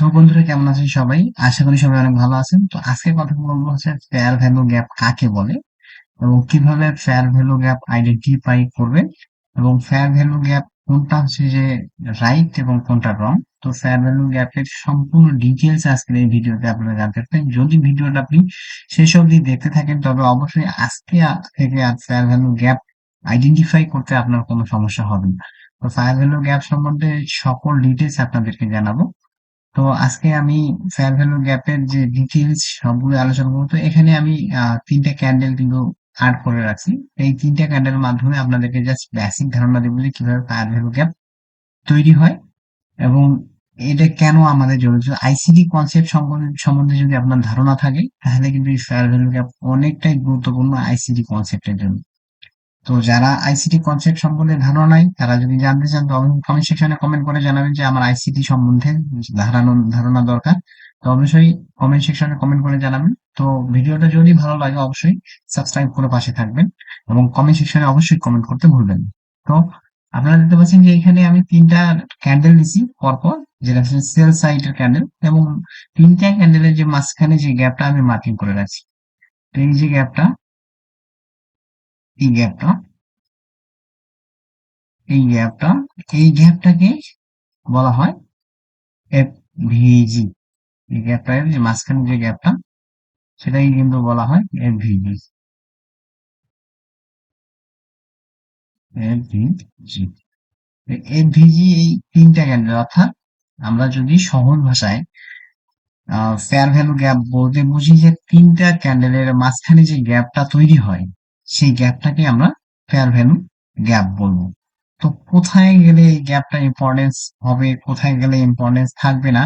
তো বন্ধুরা, কেমন আছেন সবাই? আশা করি সবাই অনেক ভালো আছেন। তো আজকে কথা বলব হচ্ছে ফেয়ার ভ্যালু গ্যাপ কাকে বলে এবং কীভাবে ফেয়ার ভ্যালু গ্যাপ আইডেন্টিফাই করবেন এবং ফেয়ার ভ্যালু গ্যাপ কোনটা হচ্ছে যে রাইট এবং কোনটা রং তো ফেয়ার ভ্যালু গ্যাপের সম্পূর্ণ ডিটেলস আজকের এই ভিডিওতে আপনারা জানতে পারবেন। যদি ভিডিওটা আপনি শেষ অবধি দেখতে থাকেন, তবে অবশ্যই আজকে থেকে আর ফেয়ার ভ্যালু গ্যাপ আইডেন্টিফাই করতে আপনার কোনো সমস্যা হবে না। তো ফেয়ার ভ্যালু গ্যাপ সম্বন্ধে সকল ডিটেলস আপনাদেরকে জানাব। তো আজকে আমি ফেয়ার ভ্যালু গ্যাপের যে ডিটেলস সবগুলো আলোচনা করব, তো এখানে আমি তিনটা ক্যান্ডেল কিন্তু অ্যাড করে রাখছি। এই তিনটা ক্যান্ডেলের মাধ্যমে আপনাদেরকে জাস্ট বেসিক ধারণা দেবো যে কীভাবে ফায়ার ভ্যালু গ্যাপ তৈরি হয় এবং এটা কেন আমাদের জরুরি। আইসিডি কনসেপ্ট সম্বন্ধে যদি আপনার ধারণা থাকে, তাহলে কিন্তু এই ফায়ার ভ্যালু গ্যাপ অনেকটাই গুরুত্বপূর্ণ আইসিডি কনসেপ্টের জন্য। তো যারা আইসিটি কনসেপ্ট সম্বন্ধে ধারণা নাই, তারা যদি জানতে চান, তো কমেন্ট সেকশনে কমেন্ট করে জানাবেন যে আমার আইসিটি সম্বন্ধে ধারণা ধারণা দরকার। তো অবশ্যই কমেন্ট সেকশনে কমেন্ট করে জানাবেন। তো ভিডিওটা যদি ভালো লাগে, অবশ্যই সাবস্ক্রাইব করে পাশে থাকবেন এবং কমেন্ট সেকশনে অবশ্যই কমেন্ট করতে ভুলবেন তো আপনারা দেখতে পাচ্ছেন যে এখানে আমি তিনটা ক্যান্ডেল দিছি পরপর, যেটা হচ্ছে সেল সাইডের ক্যান্ডেল এবং তিনটা ক্যান্ডেলের যে মাঝখানে যে গ্যাপটা আমি মার্কিং করে রাখছি। তো এই যে গ্যাপটা এই গ্যাপটা এই গ্যাপটা এই গ্যাপটাকে বলা হয় এফ ভিজি এই গ্যাপটা যে মাঝখানে যে গ্যাপটা সেটাই কিন্তু বলা হয় এফ ভিজি এফ ভিজি এফ ভিজি এই তিনটা ক্যান্ডেল অর্থাৎ আমরা যদি সহজ ভাষায় ফেয়ার ভ্যালু গ্যাপ বলতে বুঝি যে তিনটা ক্যান্ডেলের মাঝখানে যে গ্যাপটা তৈরি হয় সেই গ্যাপটাকে আমরা ফেয়ার ভ্যালু গ্যাপ বলব। তো কোথায় গেলে এই গ্যাপটা ইম্পর্টেন্স হবে? কোথায় গেলে ইম্পর্টেন্স থাকবে না?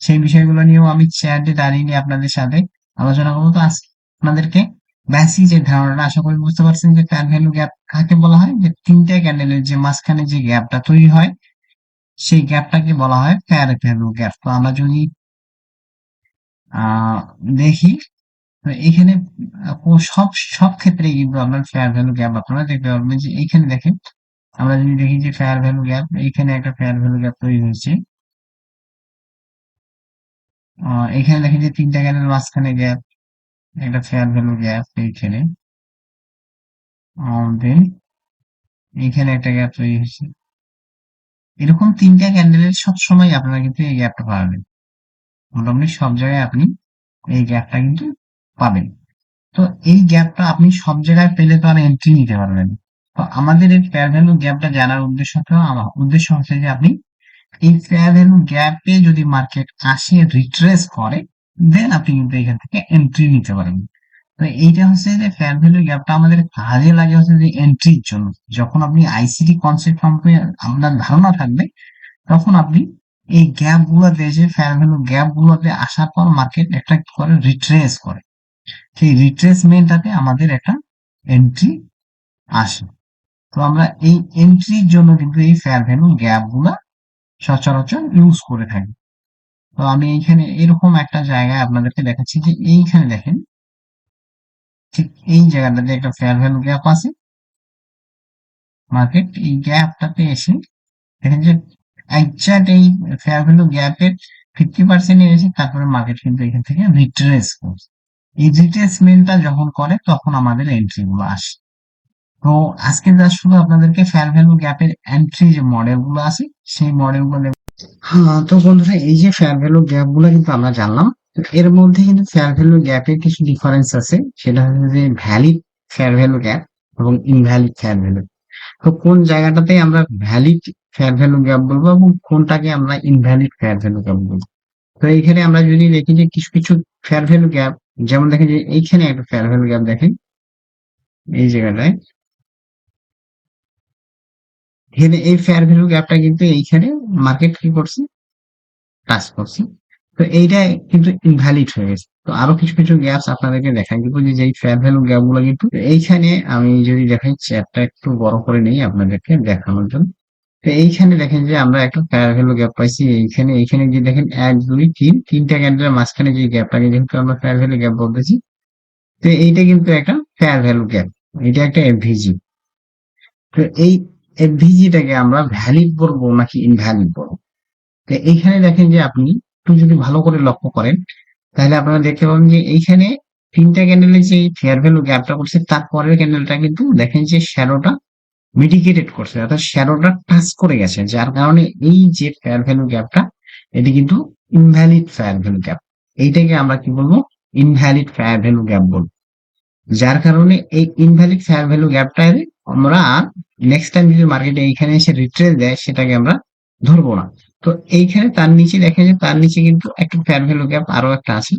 সেই বিষয়গুলো নিয়েও আমি চ্যাটে দাঁড়িয়ে নিয়ে আপনাদের সাথে আলোচনা করব। তো আজকে আপনাদেরকে বেসিক যে ধারণাটা, আশা করি বুঝতে পারছেন যে ফেয়ার ভ্যালু গ্যাপ কাকে বলা হয়? যে তিনটা ক্যান্ডেলের যে মাঝখানে যে গ্যাপটা তৈরি হয়, সেই গ্যাপটাকে বলা হয় ফেয়ার ভ্যালু গ্যাপ তো আমরা যদি, আহ, দেখি এখানে আহ, সব সব ক্ষেত্রে কিন্তু আপনার ফেয়ার ভ্যালু গ্যাপ আপনারা দেখতে পারবেন যে এইখানে দেখেন আমরা যদি দেখি যে ফেয়ার ভ্যালু গ্যাপ এইখানে একটা ফেয়ার ভ্যালু গ্যাপ তৈরি হয়েছে। এখানে দেখেন যে তিনটা গ্যাপের মাঝখানে গ্যাপ একটা ফেয়ার ভ্যালু গ্যাপ এইখানে। দেন এইখানে একটা গ্যাপ তৈরি হয়েছে। এরকম তিনটা ক্যান্ডেলের সব সময় আপনারা কিন্তু এই গ্যাপটা পাবেন। মোটামুটি সব জায়গায় আপনি এই গ্যাপটা কিন্তু পাবেন। তো এই গ্যাপটা আপনি সব জায়গায় পেলে তো আর এন্ট্রি নিতে পারবেন। তো আমাদের এই ফেয়ার ভ্যালু গ্যাপটা জানার উদ্দেশ্য আমার উদ্দেশ্য হচ্ছে যে আপনি এই ফেয়ার ভ্যালু গ্যাপে যদি মার্কেট আসে রিট্রেস করে দেন আপনি কিন্তু এখান থেকে এন্ট্রি নিতে পারবেন তো এইটা হচ্ছে যে ফেয়ার ভ্যালু গ্যাপটা আমাদের কাজে লাগে হচ্ছে যে এন্ট্রির জন্য। যখন আপনি আইসিটি কনসেপ্ট সম্পর্কে আপনার ধারণা থাকবে, তখন আপনি এই গ্যাপ গুলোতে যে ফেয়ার ভ্যালু গ্যাপ গুলোতে আসার পর মার্কেট কি করে রিট্রেস করে। সেই রিট্রেসমেন্টটাতে আমাদের একটা এন্ট্রি আসে। তো আমরা এই এন্ট্রির জন্য কিন্তু এই ফেয়ার ভ্যালু গ্যাপগুলা সচরাচর ইউজ করে থাকি। তো আমি এইখানে এরকম একটা জায়গায় আপনাদেরকে দেখাচ্ছি যে এইখানে দেখেন, ঠিক এই জায়গাটাতে একটা ফেয়ার ভ্যালু গ্যাপ আছে। মার্কেট এই গ্যাপটাতে এসে দেখেন যে একজাক্ট এই ফেয়ার ভ্যালু গ্যাপের ফিফটি পার্সেন্ট এসে তারপরে মার্কেট কিন্তু এখান থেকে রিট্রেস করছে। এই রিট্রেসমেন্টটা যখন করে, তখন আমাদের এন্ট্রি গুলো আসে। তো আজকে জাস্ট শুধু আপনাদেরকে ফেয়ার ভ্যালু গ্যাপের এন্ট্রি যে মডেলগুলো আছে, সেই মডেলগুলো হ্যাঁ তো বন্ধুরা, এই যে ফেয়ার ভ্যালু গ্যাপগুলো কিন্তু আমরা জানলাম এর মধ্যে কিন্তু ফেয়ার ভ্যালু গ্যাপের কিছু ডিফারেন্স আছে। সেটা হচ্ছে যে ভ্যালিড ফেয়ার ভ্যালু গ্যাপ এবং ইনভ্যালিড ফেয়ার ভ্যালু তো কোন জায়গাটাতে আমরা ভ্যালিড ফেয়ার ভ্যালু গ্যাপ বলব এবং কোনটাকে আমরা ইনভ্যালিড ফেয়ার ভ্যালু গ্যাপ বলব? তো এইখানে আমরা যদি দেখি যে কিছু কিছু ফেয়ার ভ্যালু গ্যাপ যেমন দেখেন যে এইখানে একটা ফেয়ার ভ্যালু গ্যাপ দেখেন। এই জায়গাটায়। এখানে এই ফেয়ার ভ্যালু গ্যাপটা কিন্তু এইখানে মার্কেট কি করছে? টাচ করছে। তো এইটা কিন্তু ইনভ্যালিড হয়ে গেছে। তো আরও কিছু কিছু গ্যাপস আপনাদেরকে দেখাই দিব যে এই ফেয়ার ভ্যালু গ্যাপগুলো কিন্তু এইখানে আমি যদি দেখাই চ্যাটটা একটু বড় করে নেই আপনাদেরকে দেখানোর জন্য। এইখানে দেখেন যে আমরা একটা ফেয়ার ভ্যালু গ্যাপ পাইছি। এইখানে এইখানে যে দেখেন এক, দুই, তিন, তিনটা ক্যান্ডেলের মাঝখানে যে গ্যাপ গ্যাপটাকে যেহেতু আমরা ফেয়ার ভ্যালু গ্যাপ বলতেছি, তো এইটা কিন্তু একটা ফেয়ার ভ্যালু গ্যাপ এটা একটা এফভিজি তো এই এফভিজিটাকে আমরা ভ্যালিড বলব নাকি ইনভ্যালিড বলব? তো এইখানে দেখেন যে আপনি একটু যদি ভালো করে লক্ষ্য করেন, তাহলে আপনারা দেখতে পাবেন যে এইখানে তিনটা ক্যান্ডেলের যে ফেয়ার ভ্যালু গ্যাপটা করছে তারপরের ক্যান্ডেলটা কিন্তু দেখেন যে শ্যাডোটা মিটিগেটেড করছে, অর্থাৎ শ্যাডোটা টাচ করে গেছে, যার কারণে এই যে ফেয়ার ভ্যালু গ্যাপটা এটি কিন্তু ইনভ্যালিড ফেয়ার ভ্যালু গ্যাপ এইটাকে আমরা কি বলব? ইনভ্যালিড ফেয়ার ভ্যালু গ্যাপ বলব। যার কারণে এই ইনভ্যালিড ফেয়ার ভ্যালু গ্যাপটা আমরা নেক্সট টাইম যদি মার্কেটে এইখানে এসে রিট্রেস দেয়, সেটাকে আমরা ধরবো না। তো এইখানে তার নিচে দেখেন যে তার নিচে কিন্তু একটা ফেয়ার ভ্যালু গ্যাপ আরও একটা আছে।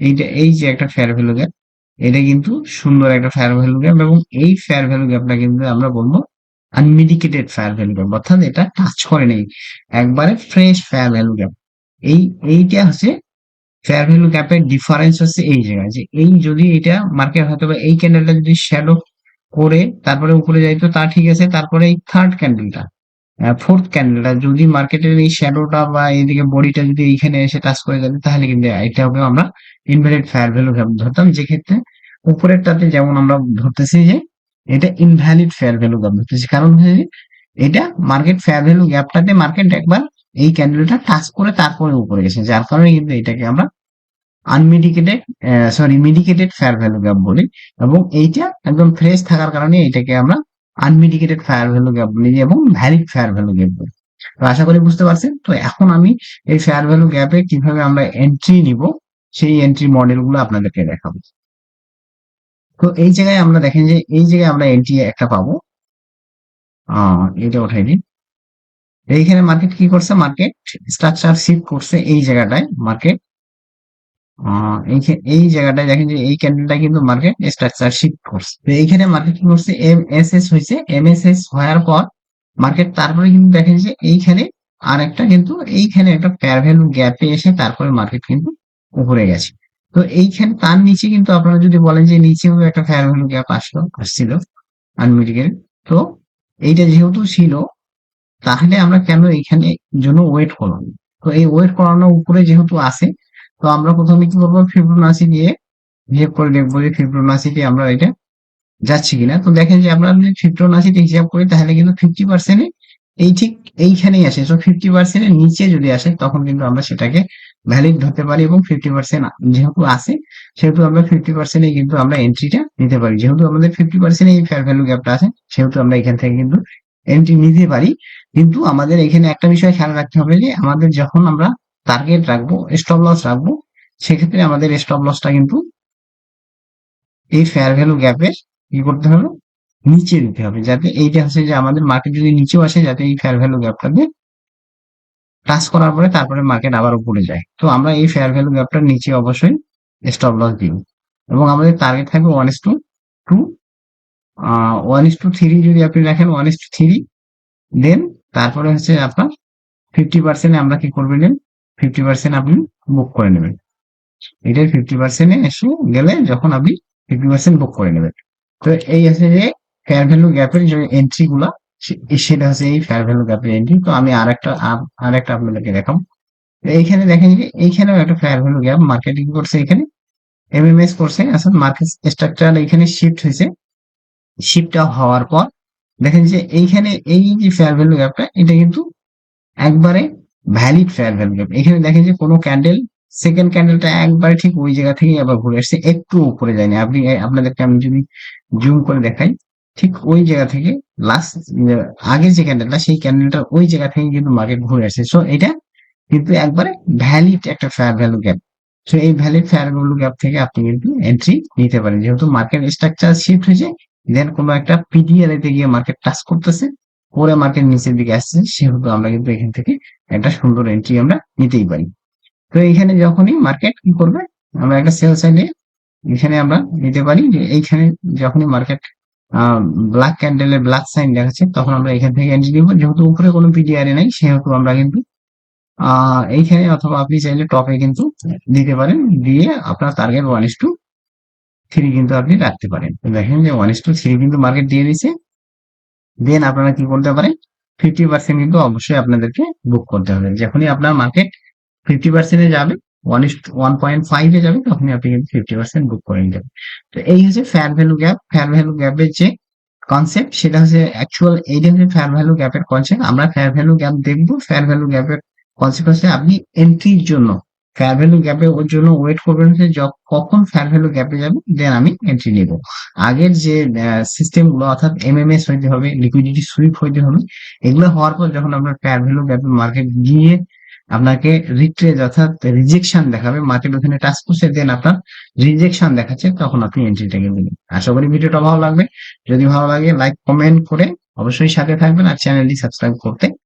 এইটা, এই যে একটা ফেয়ার ভ্যালু গ্যাপ এটা কিন্তু সুন্দর একটা ফায়ার ভ্যালু গ্যাপ এবং এই ফায়ার ভ্যালু গ্যাপটা কিন্তু আমরা বলব আনমিডিকেটেড ফায়ার ভ্যালু গ্যাপ অর্থাৎ এটা টাচ করে নেই। একবারে ফ্রেশ ফায়ার ভ্যালু গ্যাপ এই, এইটা হচ্ছে ফেয়ার ভ্যালু গ্যাপের ডিফারেন্স হচ্ছে এই জায়গায় যে এই যদি এটা মার্কেট হয়তো বা এই ক্যান্ডেলটা যদি শ্যাডো করে তারপরে উপরে যাইতো, তা ঠিক আছে, তারপরে এই থার্ড ক্যান্ডেলটা ফোর্থ ক্যান্ডেলটা যদি মার্কেটের এই শ্যাডোটা বা এইদিকে বডিটা যদি এইখানে এসে টাচ করে যাবে, তাহলে কিন্তু এটাকে আমরা ইনভ্যালিড ফায়ার ভ্যালু ধরতাম। যে ক্ষেত্রে উপরেরটাতে যেমন আমরা ধরতেছি যে, এটা ইনভ্যালিড ফেয়ার ভ্যালু গ্যাপ ধরতেছি। কারণ হচ্ছে এটা মার্কেট ফেয়ার ভ্যালু গ্যাপটাতে মার্কেট একবার এই ক্যান্ডেলটা টাচ করে তারপরে উপরে গেছে। যার কারণে কিন্তু এটাকে আমরা unmitigated sorry mitigated fair value gap বলি। এবং এইটা একদম ফ্রেশ থাকার কারণে এটাকে আমরা আনমিডিকেটেড ফায়ার ভ্যালু গ্যাপ বলি এবং ভ্যালিড ফায়ার ভ্যালু গ্যাপ বলি তো আশা করি বুঝতে পারছেন? তো এখন আমি এই ফেয়ার ভ্যালু গ্যাপে কীভাবে আমরা এন্ট্রি নিব, সেই এন্ট্রি মডেলগুলো আপনাদেরকে দেখাবো। তো এই জায়গায় আমরা দেখেন যে এই জায়গায় আমরা এন্ট্রি একটা পাবো। এটা উঠাই দিন এইখানে মার্কেট কি করছে? মার্কেট স্ট্রাকচার শিফট করছে এই জায়গাটায়। মার্কেট এই জায়গাটায় দেখেন যে এই ক্যান্ডেলটা কিন্তু মার্কেট স্ট্রাকচার শিফট করছে। তো এইখানে মার্কেট কি করছে? এম এস এস হয়েছে। এম এস এস হওয়ার পর মার্কেট তারপরে কিন্তু দেখেন যে এইখানে আর একটা কিন্তু, এইখানে একটা ফেয়ার ভ্যালু গ্যাপে এসে তারপরে মার্কেট কিন্তু উপরে গেছে। তো এইখানে তার নিচে কিন্তু আপনারা যদি বলেন যে নিচেও একটা ফেয়ার ভ্যালু গ্যাপ আসলো, আসছিল আনমিটিকের তো এইটা যেহেতু ছিল, তাহলে আমরা কেন এইখানে জন্য ওয়েট করলাম? তো এই ওয়েট করানোর উপরে যেহেতু আছে তো আমরা প্রথমে কি করব? ফিব্রোনাসি দিয়ে হিসাব করে দেখব যে ফিব্রোনাসিতে আমরা এটা যাচ্ছি কিনা। তো দেখেন যে আমরা যদি ফিব্রোনাসিতে হিসাব করি, তাহলে কিন্তু ফিফটি পার্সেন্টে এই ঠিক এইখানেই আসে। তো ফিফটি পার্সেন্টের নিচে যদি আসে, তখন কিন্তু আমরা সেটাকে ভ্যালিড ধরতে পারি এবং ফিফটি পার্সেন্ট যেহেতু আসে সেহেতু আমরা ফিফটি পার্সেন্টে কিন্তু আমরা এন্ট্রিটা নিতে পারি। যেহেতু আমাদের ফিফটি পার্সেন্ট এই ফেয়ার ভ্যালু গ্যাপটা আছে, সেহেতু আমরা এখান থেকে কিন্তু এন্ট্রি নিতে পারি। কিন্তু আমাদের এখানে একটা বিষয় খেয়াল রাখতে হবে যে, আমাদের যখন আমরা টার্গেট রাখব স্টপ লস রাখব, সেক্ষেত্রে আমাদের স্টপ লসটা কিন্তু এই ফেয়ার ভ্যালু গ্যাপের কি করতে হবে? নিচে দিতে হবে, যাতে এইটা হচ্ছে যে আমাদের মার্কেট যদি নিচেও আসে, যাতে এই ফেয়ার ভ্যালু গ্যাপটাকে টাচ করার পরে তারপরে মার্কেট আবার উপরে যায়। তো আমরা এই ফেয়ার ভ্যালু গ্যাপটার নিচে অবশ্যই স্টপ লস দিব। এবং আমাদের টার্গেট থাকবে one is to two to one is to three আপনি রাখেন one is to three then তারপরে হচ্ছে আপনার ফিফটি পার্সেন্ট আমরা কি করবেন ফিফটি পার্সেন্ট আপনি বুক করে নেবেন। এটার ফিফটি পার্সেন্টে এসে গেলে যখন আপনি ফিফটি পার্সেন্ট বুক করে নেবেন। তো এই আছে যে ফেয়ার ভ্যালু গ্যাপের যে এন্ট্রি গুলা সেটা হচ্ছে এই ফেয়ার ভ্যালু গ্যাপের এন্ট্রি তো আমি আর একটা আর একটা আপনাদেরকে দেখাবো। এইখানে দেখেন যে এইখানেও একটা ফেয়ার ভ্যালু গ্যাপ মার্কেটিং করছে এখানে। এমএমএস করছে আসলে মার্কেট স্ট্রাকচার এখানে শিফট হয়েছে। শিফট হওয়ার পর দেখেন যে এইখানে এই যে ফেয়ার ভ্যালু গ্যাপটা এটা কিন্তু একবারে ভ্যালিড ফেয়ার ভ্যালু গ্যাপ এখানে দেখেন যে কোনো ক্যান্ডেল সেকেন্ড ক্যান্ডেলটা একবার ঠিক ওই জায়গা থেকে আবার ঘুরে আসছে, একটু উপরে যায়নি। আপনি, আপনাদেরকে আমি যদি জুম করে দেখাই, ঠিক ওই জায়গা থেকে লাস্ট আগে যে ক্যান্ডেলটা সেই ক্যান্ডেলটা ওই জায়গা থেকে কিন্তু মার্কেট ঘুরে আসছে। সো এটা কিন্তু একবারে ভ্যালিড একটা ফেয়ার ভ্যালু গ্যাপ সো এই ভ্যালিড ফেয়ার ভ্যালু গ্যাপ থেকে আপনি কিন্তু এন্ট্রি নিতে পারেন। যেহেতু মার্কেট স্ট্রাকচার শিফট হয়েছে দেন কোনো একটা পিডিএল এতে গিয়ে মার্কেট টাচ করতেছে, পরে মার্কেট নিচের দিকে আসছে, সেহেতু আমরা কিন্তু এখান থেকে একটা সুন্দর এন্ট্রি আমরা নিতেই পারি। তো এইখানে যখনই মার্কেট কি করবে? আমরা একটা সেল সাইডে এখানে আমরা নিতে পারি যে এইখানে যখনই মার্কেট ব্ল্যাক ক্যান্ডেল ক্যান্ডেলের ব্ল্যাক সাইন দেখাচ্ছে, তখন আমরা এখান থেকে এন্ট্রি নিব। যেহেতু উপরে কোনো পিডিআর নাই, সেহেতু আমরা কিন্তু এইখানে অথবা আপনি চাইলে টপে কিন্তু দিতে পারেন। দিয়ে আপনার target one is to three কিন্তু আপনি রাখতে পারেন। দেখেন যে ওয়ান ইস টু থ্রি কিন্তু মার্কেট দিয়ে দিচ্ছে দেন আপনারা কি করতে পারেন? ফিফটি পার্সেন্ট কিন্তু অবশ্যই আপনাদেরকে বুক করতে হবে। যখনই আপনার মার্কেট ফিফটি পার্সেন্টে যাবে ওয়ান ইস ওয়ান পয়েন্ট ফাইভে যাবে, তখনই আপনি কিন্তু ফিফটি পার্সেন্ট বুক করে নিতে তো এই হচ্ছে fair value gap fair value গ্যাপের যে কনসেপ্ট সেটা হচ্ছে অ্যাকচুয়াল এইটা হচ্ছে ফেয়ার ভ্যালু গ্যাপের কনসেপ্ট আমরা ফেয়ার ভ্যালু গ্যাপ দেখব। ফেয়ার ভ্যালু গ্যাপের কনসিকুয়েন্সে আপনি এন্ট্রির জন্য ফেয়ার ভ্যালু গ্যাপে ওর জন্য ওয়েট করবেন যে কখন ফেয়ার ভ্যালু গ্যাপে যাবে দেন আমি এন্ট্রি নিব। আগের যে সিস্টেমগুলো অর্থাৎ এমএমএস হইতে হবে লিকুইডিটি সুইপ হইতে হবে, এগুলো হওয়ার পর যখন আপনার ফেয়ার ভ্যালু গ্যাপে মার্কেট গিয়ে আপনাকে রিট্রেজ অর্থাৎ রিজেকশন দেখাবে মার্কেট ওখানে টাচ করছে দেন আপনার রিজেকশন দেখাচ্ছে, তখন আপনি এন্ট্রিটাকে দিবেন। আশা করি ভিডিওটা ভালো লাগবে। যদি ভালো লাগে লাইক কমেন্ট করে অবশ্যই সাথে থাকবেন আর চ্যানেলটি সাবস্ক্রাইব করতে